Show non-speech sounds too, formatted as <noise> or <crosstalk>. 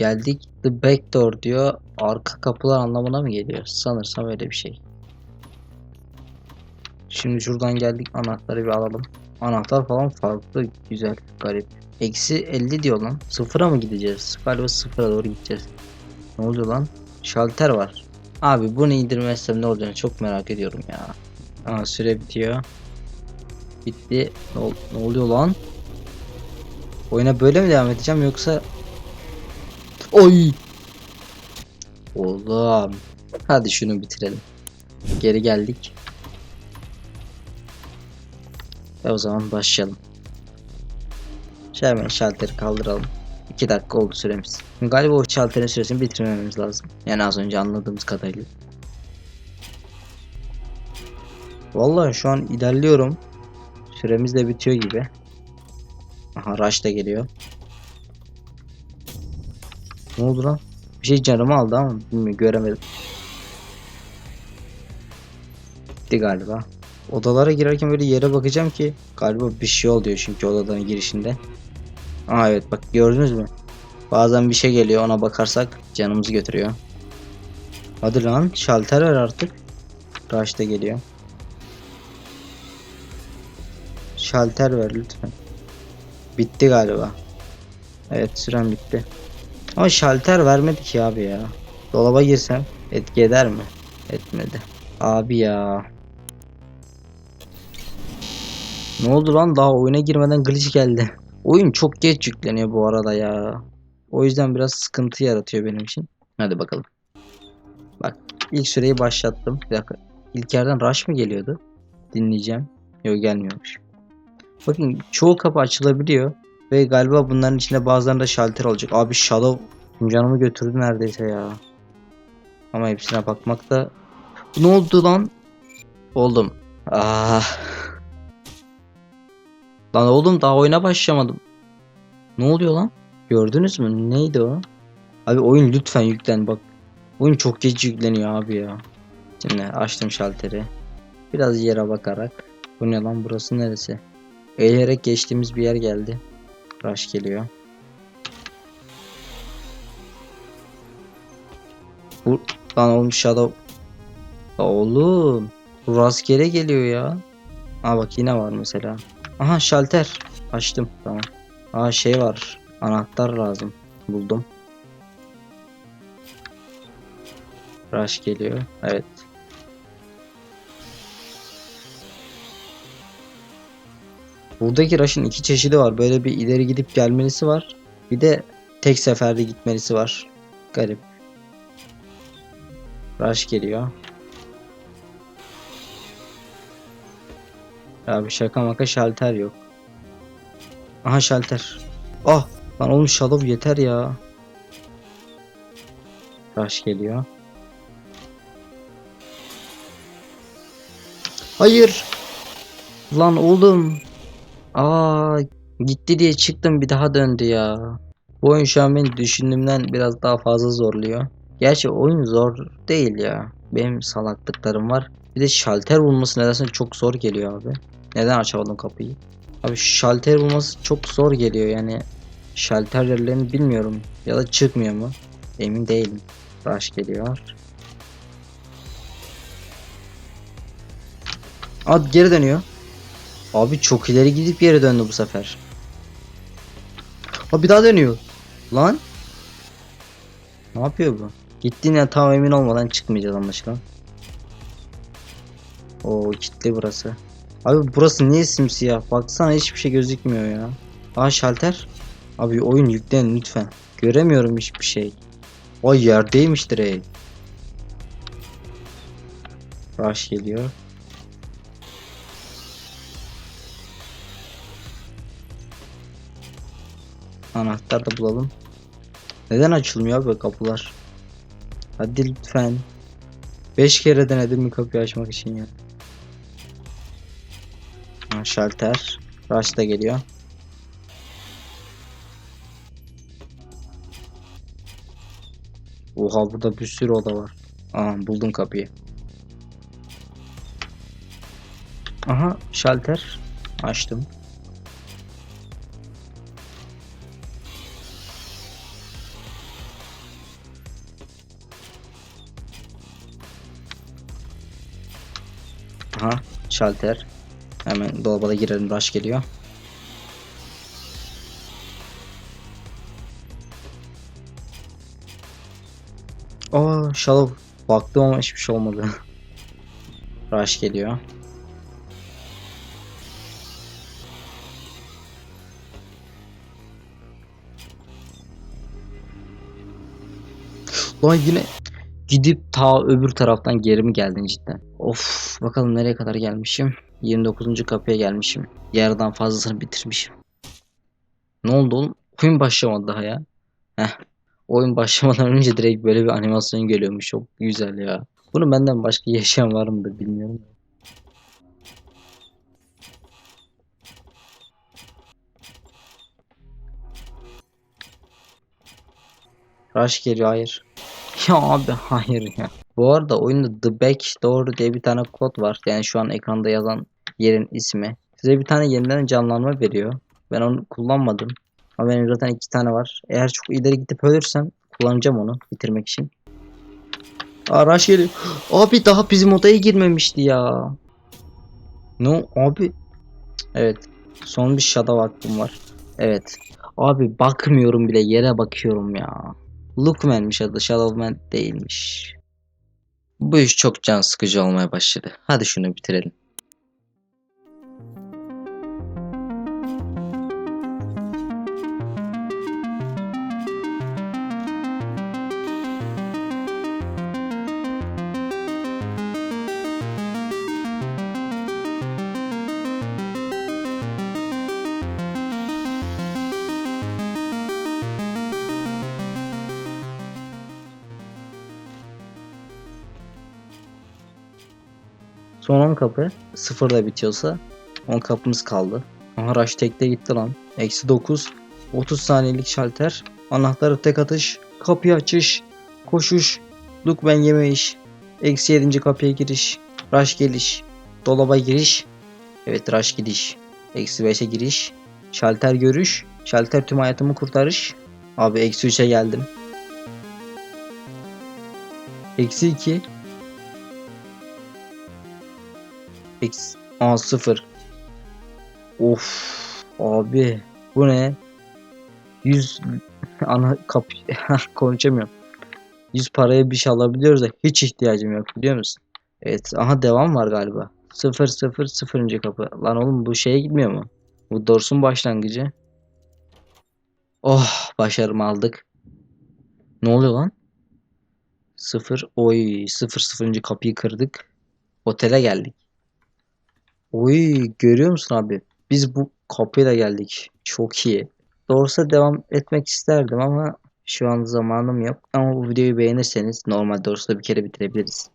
geldik. The back door diyor. Arka kapılar anlamına mı geliyor? Sanırsam öyle bir şey. Şimdi şuradan geldik. Anahtarı bir alalım. Anahtar falan farklı. Güzel. Garip. Eksi 50 diyor lan. Sıfıra mı gideceğiz? Galiba sıfıra doğru gideceğiz. Ne oluyor lan? Şalter var. Abi bunu indirmezsem ne olacağını çok merak ediyorum ya. Aa süre bitiyor. Bitti. Ne, ne oluyor lan? Oyuna böyle mi devam edeceğim yoksa Oy! Oğlum. Hadi şunu bitirelim. Geri geldik. Ve o zaman başlayalım. Hemen şalteri kaldıralım. 2 dakika oldu süremiz. Galiba o şalterin süresini bitirmememiz lazım. Yani az önce anladığımız kadarıyla. Vallahi şu an ilerliyorum. Süremiz de bitiyor gibi. Aha rush da geliyor. Ne oldu lan? Bir şey canımı aldı ama bilmiyorum göremedim. Gitti galiba. Odalara girerken böyle yere bakacağım ki galiba bir şey oluyor çünkü odadan girişinde. Aa evet bak gördünüz mü? Bazen bir şey geliyor ona bakarsak canımızı götürüyor. Hadi lan şalter ver artık. Rush da geliyor. Şalter ver lütfen. Bitti galiba. Evet süren bitti. Ama şalter vermedi ki abi ya. Dolaba girsem etki eder mi? Etmedi. Abi ya. Ne oldu lan daha oyuna girmeden glitch geldi. Oyun çok geç yükleniyor bu arada ya. O yüzden biraz sıkıntı yaratıyor benim için. Hadi bakalım. Bak ilk süreyi başlattım. Bir dakika. İlk yerden rush mı geliyordu? Dinleyeceğim. Yok gelmiyormuş. Bakın çoğu kapı açılabiliyor. Ve galiba bunların içinde bazılarında şalter olacak. Abi Shadow canımı götürdü neredeyse ya. Ama hepsine bakmak da... Ne oldu lan? Oldum. Ah. Lan oğlum daha oyuna başlamadım. Ne oluyor lan? Gördünüz mü? Neydi o? Abi oyun lütfen yüklen bak. Oyun çok geç yükleniyor abi ya. Şimdi açtım şalteri. Biraz yere bakarak. Bu ne lan burası neresi? Eğilerek geçtiğimiz bir yer geldi. Rush geliyor. Bu lan oğlum Shadow. Oğlum. Bu rastgele geliyor ya. Aa bak yine var mesela. Aha şalter. Açtım tamam. Aa şey var. Anahtar lazım. Buldum. Rush geliyor. Evet. Buradaki rush'ın iki çeşidi var. Böyle bir ileri gidip gelmelisi var. Bir de tek seferde gitmelisi var. Garip. Rush geliyor. Abi şaka maka şalter yok. Aha şalter. Ah lan oğlum Shadow yeter ya. Rush geliyor. Hayır. Lan oğlum. Aa gitti diye çıktım bir daha döndü ya. Bu oyun şu an beni düşündüğümden biraz daha fazla zorluyor. Gerçi oyun zor değil ya. Benim salaklıklarım var. Bir de şalter bulması nedense çok zor geliyor abi. Neden açamadım kapıyı? Abi şalter bulması çok zor geliyor yani. Şalter yerlerini bilmiyorum. Ya da çıkmıyor mu? Emin değilim. Rush geliyor. Aa geri dönüyor. Abi çok ileri gidip geri döndü bu sefer. Aa bir daha dönüyor. Lan. Ne yapıyor bu? Gittiğine tam emin olmadan çıkmayacağız anlaşılan. Oo kilitli burası. Abi burası niye simsiyah? Baksana hiçbir şey gözükmüyor ya. Aa şalter. Abi oyun yüklen lütfen. Göremiyorum hiçbir şey. Ay yerdeymiş direkt. Rush geliyor. Anahtar da bulalım. Neden açılmıyor abi kapılar? Hadi lütfen. 5 kere denedim bir kapıyı açmak için ya. Ha, şalter. Rush da geliyor. Oha burada bir sürü oda var. Aha buldum kapıyı. Aha şalter. Açtım. Aha şalter. Hemen dolaba da girelim rush geliyor. Aa Shallow. Baktım ama hiçbir şey olmadı. <laughs> Rush geliyor. Lan yine gidip ta öbür taraftan geri mi geldin cidden? Of bakalım nereye kadar gelmişim. 29. kapıya gelmişim. Yarıdan fazlasını bitirmişim. Ne oldu oğlum? Oyun başlamadı daha ya. Heh. Oyun başlamadan önce direkt böyle bir animasyon geliyormuş. Çok güzel ya. Bunu benden başka yaşayan var mıdır bilmiyorum. Rush geliyor hayır. <laughs> Ya abi hayır ya. Bu arada oyunda The Back Door diye bir tane kod var. Yani şu an ekranda yazan yerin ismi. Size bir tane yeniden canlanma veriyor. Ben onu kullanmadım. Ama benim zaten iki tane var. Eğer çok ileri gidip ölürsem kullanacağım onu bitirmek için. Aa Rush geliyor. <gasps> Abi daha bizim odaya girmemişti ya. No abi. Evet. Son bir shadow hakkım var. Evet. Abi bakmıyorum bile yere bakıyorum ya. Lookman'miş adı Shadowman değilmiş. Bu iş çok can sıkıcı olmaya başladı. Hadi şunu bitirelim. Son 10 kapı. Sıfırla bitiyorsa 10 kapımız kaldı. Aha tekte gitti lan. Eksi 9. 30 saniyelik şalter. Anahtarı tek atış. Kapıyı açış. Koşuş. Look ben yeme iş. Eksi 7. kapıya giriş. Rush geliş. Dolaba giriş. Evet rush gidiş. Eksi 5'e giriş. Şalter görüş. Şalter tüm hayatımı kurtarış. Abi eksi 3'e geldim. Eksi 2. X. A 0 Of abi. Bu ne? 100 <laughs> ana kap <laughs> konuşamıyorum. 100 paraya bir şey alabiliyoruz da hiç ihtiyacım yok biliyor musun? Evet aha devam var galiba. 0 0 0. kapı. Lan oğlum bu şeye gitmiyor mu? Bu Dors'un başlangıcı. Oh başarımı aldık. Ne oluyor lan? 0 oy 0 0. kapıyı kırdık. Otele geldik Oy görüyor musun abi? Biz bu kapıyla geldik. Çok iyi. Doğrusu devam etmek isterdim ama şu an zamanım yok. Ama bu videoyu beğenirseniz normal doğrusu bir kere bitirebiliriz.